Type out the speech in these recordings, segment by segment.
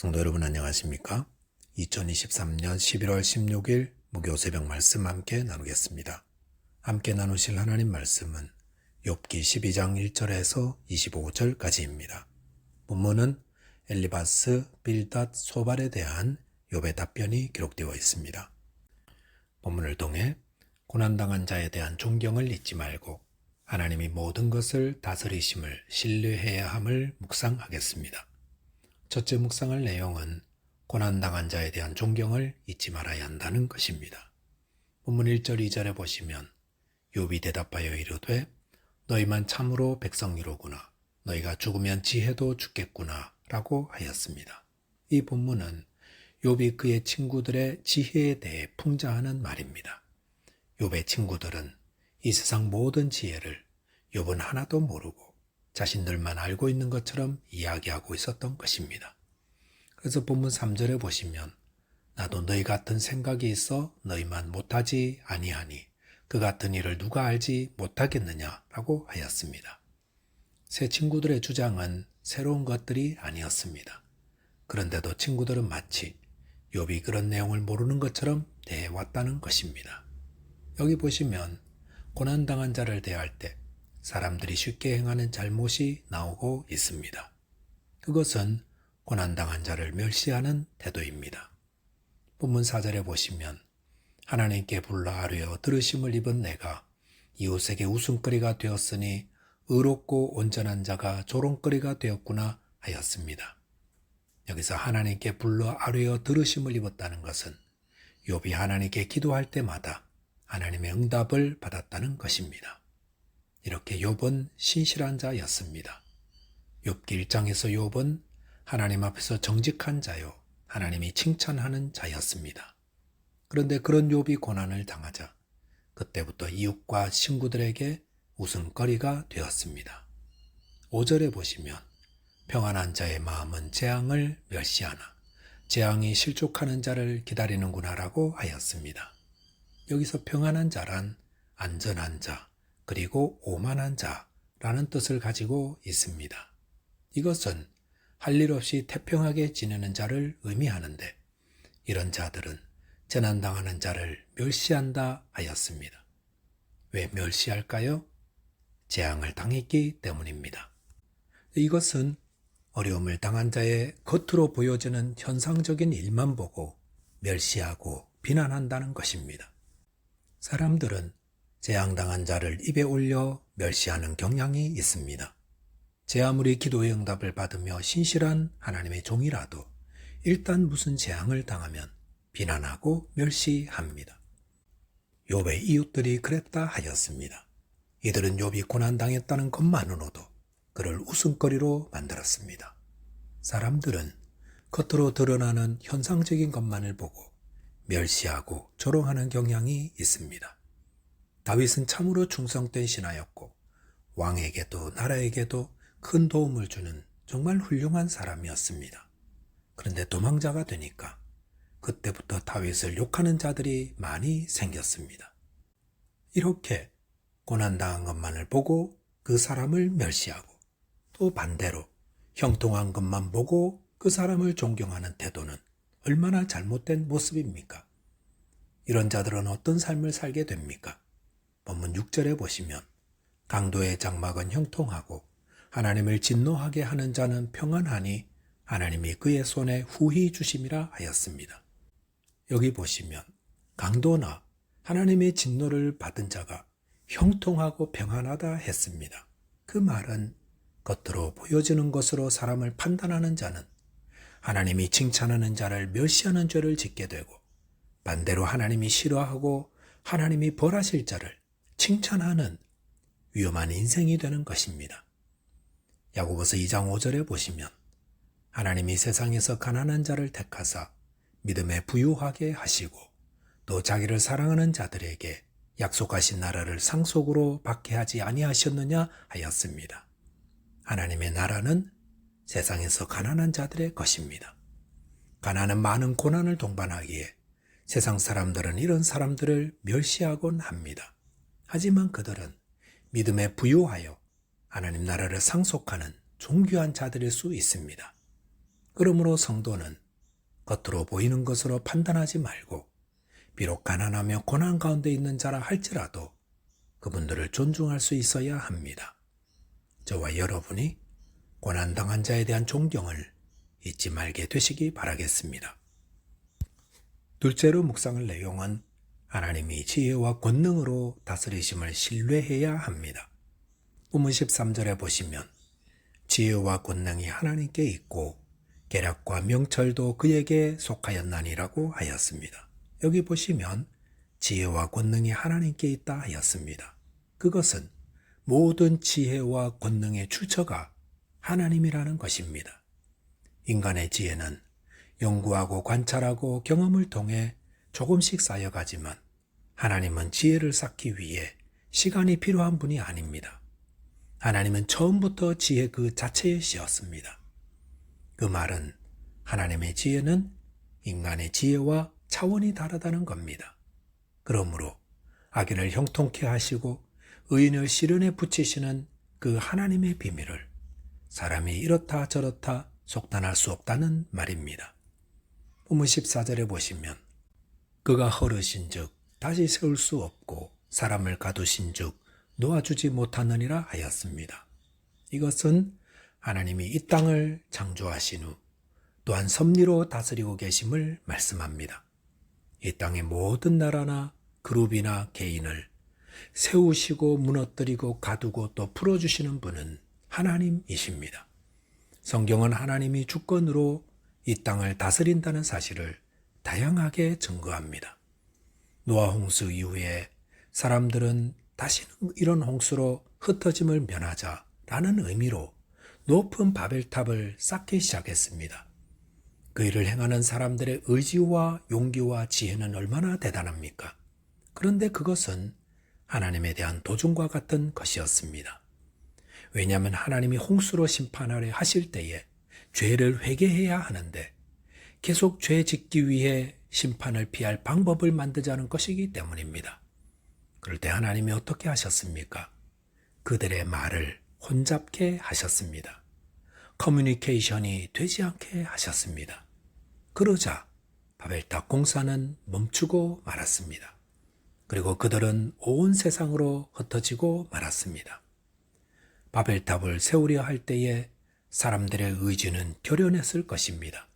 성도 여러분 안녕하십니까? 2023년 11월 16일 무교 새벽 말씀 함께 나누겠습니다. 함께 나누실 하나님 말씀은 욥기 12장 1절에서 25절까지입니다. 본문은 엘리바스, 빌닷, 소발에 대한 욥의 답변이 기록되어 있습니다. 본문을 통해 고난당한 자에 대한 존경을 잊지 말고 하나님이 모든 것을 다스리심을 신뢰해야 함을 묵상하겠습니다. 첫째 묵상할 내용은 고난당한 자에 대한 존경을 잊지 말아야 한다는 것입니다. 본문 1절 2절에 보시면 욥이 대답하여 이르되 너희만 참으로 백성이로구나 너희가 죽으면 지혜도 죽겠구나 라고 하였습니다. 이 본문은 욥이 그의 친구들의 지혜에 대해 풍자하는 말입니다. 욥의 친구들은 이 세상 모든 지혜를 욥은 하나도 모르고 자신들만 알고 있는 것처럼 이야기하고 있었던 것입니다. 그래서 본문 3절에 보시면 나도 너희 같은 생각이 있어 너희만 못하지 아니하니 그 같은 일을 누가 알지 못하겠느냐라고 하였습니다. 새 친구들의 주장은 새로운 것들이 아니었습니다. 그런데도 친구들은 마치 욥이 그런 내용을 모르는 것처럼 대해왔다는 것입니다. 여기 보시면 고난당한 자를 대할 때 사람들이 쉽게 행하는 잘못이 나오고 있습니다. 그것은 고난당한 자를 멸시하는 태도입니다. 본문 4절에 보시면 하나님께 불러 아뢰어 들으심을 입은 내가 이웃에게 웃음거리가 되었으니 의롭고 온전한 자가 조롱거리가 되었구나 하였습니다. 여기서 하나님께 불러 아뢰어 들으심을 입었다는 것은 욥이 하나님께 기도할 때마다 하나님의 응답을 받았다는 것입니다. 이렇게 욥은 신실한 자였습니다. 욥기 1장에서 욥은 하나님 앞에서 정직한 자요 하나님이 칭찬하는 자였습니다. 그런데 그런 욥이 고난을 당하자 그때부터 이웃과 친구들에게 웃음거리가 되었습니다. 5절에 보시면 평안한 자의 마음은 재앙을 멸시하나 재앙이 실족하는 자를 기다리는구나라고 하였습니다. 여기서 평안한 자란 안전한 자, 그리고 오만한 자라는 뜻을 가지고 있습니다. 이것은 할 일 없이 태평하게 지내는 자를 의미하는데 이런 자들은 재난당하는 자를 멸시한다 하였습니다. 왜 멸시할까요? 재앙을 당했기 때문입니다. 이것은 어려움을 당한 자의 겉으로 보여지는 현상적인 일만 보고 멸시하고 비난한다는 것입니다. 사람들은 재앙당한 자를 입에 올려 멸시하는 경향이 있습니다. 제 아무리 기도의 응답을 받으며 신실한 하나님의 종이라도 일단 무슨 재앙을 당하면 비난하고 멸시합니다. 욥의 이웃들이 그랬다 하였습니다. 이들은 욥이 고난당했다는 것만으로도 그를 웃음거리로 만들었습니다. 사람들은 겉으로 드러나는 현상적인 것만을 보고 멸시하고 조롱하는 경향이 있습니다. 다윗은 참으로 충성된 신하였고 왕에게도 나라에게도 큰 도움을 주는 정말 훌륭한 사람이었습니다. 그런데 도망자가 되니까 그때부터 다윗을 욕하는 자들이 많이 생겼습니다. 이렇게 고난당한 것만을 보고 그 사람을 멸시하고 또 반대로 형통한 것만 보고 그 사람을 존경하는 태도는 얼마나 잘못된 모습입니까? 이런 자들은 어떤 삶을 살게 됩니까? 본문 6절에 보시면 강도의 장막은 형통하고 하나님을 진노하게 하는 자는 평안하니 하나님이 그의 손에 후히 주심이라 하였습니다. 여기 보시면 강도나 하나님의 진노를 받은 자가 형통하고 평안하다 했습니다. 그 말은 겉으로 보여지는 것으로 사람을 판단하는 자는 하나님이 칭찬하는 자를 멸시하는 죄를 짓게 되고 반대로 하나님이 싫어하고 하나님이 벌하실 자를 칭찬하는 위험한 인생이 되는 것입니다. 야고보서 2장 5절에 보시면 하나님이 세상에서 가난한 자를 택하사 믿음에 부유하게 하시고 또 자기를 사랑하는 자들에게 약속하신 나라를 상속으로 받게 하지 아니하셨느냐 하였습니다. 하나님의 나라는 세상에서 가난한 자들의 것입니다. 가난은 많은 고난을 동반하기에 세상 사람들은 이런 사람들을 멸시하곤 합니다. 하지만 그들은 믿음에 부유하여 하나님 나라를 상속하는 존귀한 자들일 수 있습니다. 그러므로 성도는 겉으로 보이는 것으로 판단하지 말고 비록 가난하며 고난 가운데 있는 자라 할지라도 그분들을 존중할 수 있어야 합니다. 저와 여러분이 고난당한 자에 대한 존경을 잊지 말게 되시기 바라겠습니다. 둘째로 묵상할 내용은 하나님이 지혜와 권능으로 다스리심을 신뢰해야 합니다. 본문 13절에 보시면 지혜와 권능이 하나님께 있고 계략과 명철도 그에게 속하였나니라고 하였습니다. 여기 보시면 지혜와 권능이 하나님께 있다 하였습니다. 그것은 모든 지혜와 권능의 주처가 하나님이라는 것입니다. 인간의 지혜는 연구하고 관찰하고 경험을 통해 조금씩 쌓여가지만 하나님은 지혜를 쌓기 위해 시간이 필요한 분이 아닙니다. 하나님은 처음부터 지혜 그 자체에 씌었습니다. 그 말은 하나님의 지혜는 인간의 지혜와 차원이 다르다는 겁니다. 그러므로 악인을 형통케 하시고 의인을 시련에 붙이시는 그 하나님의 비밀을 사람이 이렇다 저렇다 속단할 수 없다는 말입니다. 본문 14절에 보시면 그가 허르신즉 다시 세울 수 없고 사람을 가두신즉 놓아주지 못하느니라 하였습니다. 이것은 하나님이 이 땅을 창조하신 후 또한 섭리로 다스리고 계심을 말씀합니다. 이 땅의 모든 나라나 그룹이나 개인을 세우시고 무너뜨리고 가두고 또 풀어주시는 분은 하나님이십니다. 성경은 하나님이 주권으로 이 땅을 다스린다는 사실을 다양하게 증거합니다. 노아 홍수 이후에 사람들은 다시는 이런 홍수로 흩어짐을 면하자라는 의미로 높은 바벨탑을 쌓기 시작했습니다. 그 일을 행하는 사람들의 의지와 용기와 지혜는 얼마나 대단합니까? 그런데 그것은 하나님에 대한 도전과 같은 것이었습니다. 왜냐하면 하나님이 홍수로 심판하려 하실 때에 죄를 회개해야 하는데 계속 죄 짓기 위해 심판을 피할 방법을 만들자는 것이기 때문입니다. 그럴 때 하나님이 어떻게 하셨습니까? 그들의 말을 혼잡게 하셨습니다. 커뮤니케이션이 되지 않게 하셨습니다. 그러자 바벨탑 공사는 멈추고 말았습니다. 그리고 그들은 온 세상으로 흩어지고 말았습니다. 바벨탑을 세우려 할 때에 사람들의 의지는 결연했을 것입니다.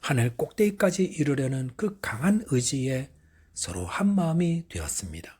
하늘 꼭대기까지 이르려는 그 강한 의지에 서로 한 마음이 되었습니다.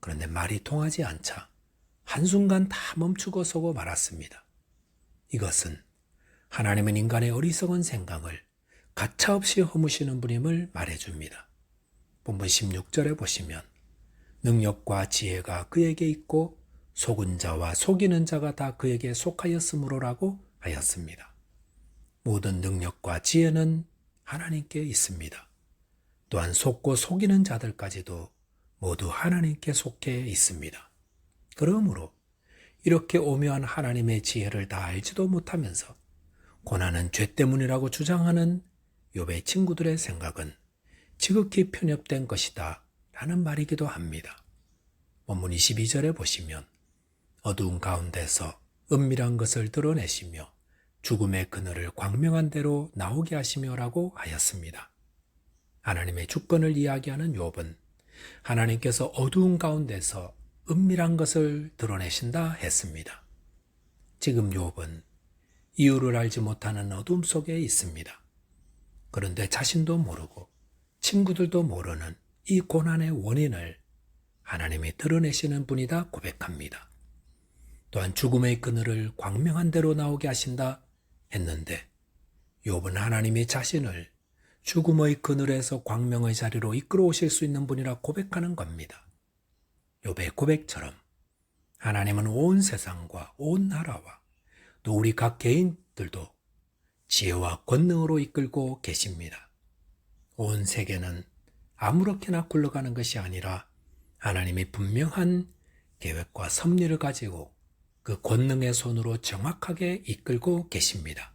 그런데 말이 통하지 않자 한순간 다 멈추고 서고 말았습니다. 이것은 하나님은 인간의 어리석은 생각을 가차없이 허무시는 분임을 말해줍니다. 본문 16절에 보시면 능력과 지혜가 그에게 있고 속은 자와 속이는 자가 다 그에게 속하였으므로라고 하였습니다. 모든 능력과 지혜는 하나님께 있습니다. 또한 속고 속이는 자들까지도 모두 하나님께 속해 있습니다. 그러므로 이렇게 오묘한 하나님의 지혜를 다 알지도 못하면서 고난은 죄 때문이라고 주장하는 욥의 친구들의 생각은 지극히 편협된 것이다 라는 말이기도 합니다. 본문 22절에 보시면 어두운 가운데서 은밀한 것을 드러내시며 죽음의 그늘을 광명한 대로 나오게 하시며라고 하였습니다. 하나님의 주권을 이야기하는 욥은 하나님께서 어두운 가운데서 은밀한 것을 드러내신다 했습니다. 지금 욥은 이유를 알지 못하는 어둠 속에 있습니다. 그런데 자신도 모르고 친구들도 모르는 이 고난의 원인을 하나님이 드러내시는 분이다 고백합니다. 또한 죽음의 그늘을 광명한 대로 나오게 하신다 했는데 욥은 하나님이 자신을 죽음의 그늘에서 광명의 자리로 이끌어 오실 수 있는 분이라 고백하는 겁니다. 욥의 고백처럼 하나님은 온 세상과 온 나라와 또 우리 각 개인들도 지혜와 권능으로 이끌고 계십니다. 온 세계는 아무렇게나 굴러가는 것이 아니라 하나님이 분명한 계획과 섭리를 가지고 그 권능의 손으로 정확하게 이끌고 계십니다.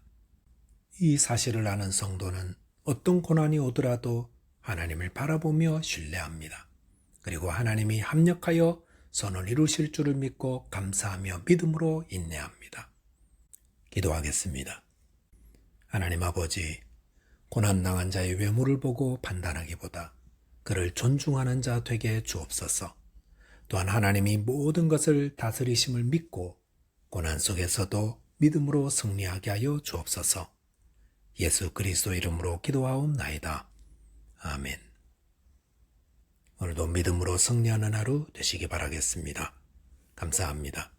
이 사실을 아는 성도는 어떤 고난이 오더라도 하나님을 바라보며 신뢰합니다. 그리고 하나님이 합력하여 선을 이루실 줄을 믿고 감사하며 믿음으로 인내합니다. 기도하겠습니다. 하나님 아버지, 고난당한 자의 외모를 보고 판단하기보다 그를 존중하는 자 되게 주옵소서. 또한 하나님이 모든 것을 다스리심을 믿고 고난 속에서도 믿음으로 승리하게 하여 주옵소서. 예수 그리스도 이름으로 기도하옵나이다. 아멘. 오늘도 믿음으로 승리하는 하루 되시기 바라겠습니다. 감사합니다.